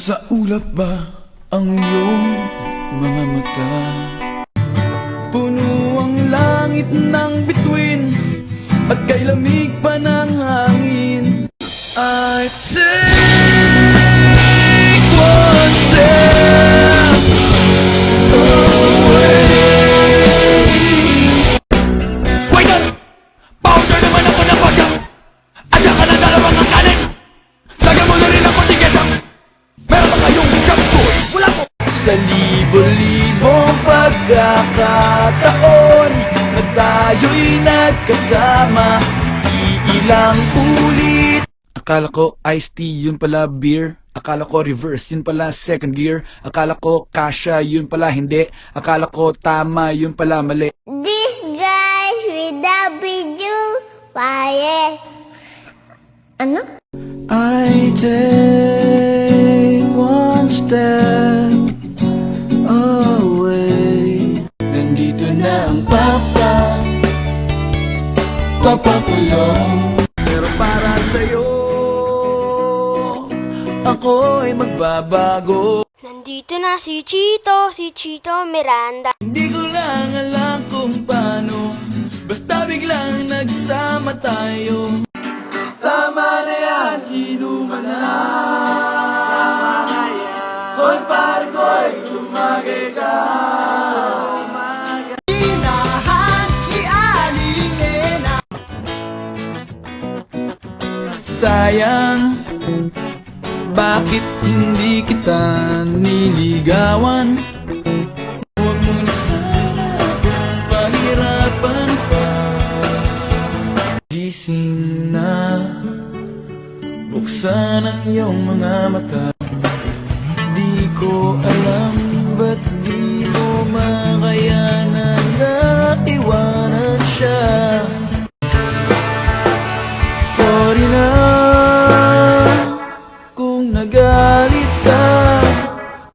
Nasa ulap ba ang iyong mga mata? Puno ang langit ng bituin At kay lamig pa ng hangin I take Sa libo-libong pagkakataon Na tayo'y nagkasama. Iilang ulit. Akala ko iced tea, yun pala beer. Akala ko reverse, yun pala second gear. Akala ko kasha, yun pala hindi. Akala ko tama, yun pala mali. This guys without video fire. Ano? I take Papakulong Pero para sa'yo Ako ay magbabago Nandito na si Chito, si Chito Miranda. Sayang. Bakit hindi kita niligawan? Huwag sana akong pahirapan pa. Gising Buksan ang mga mata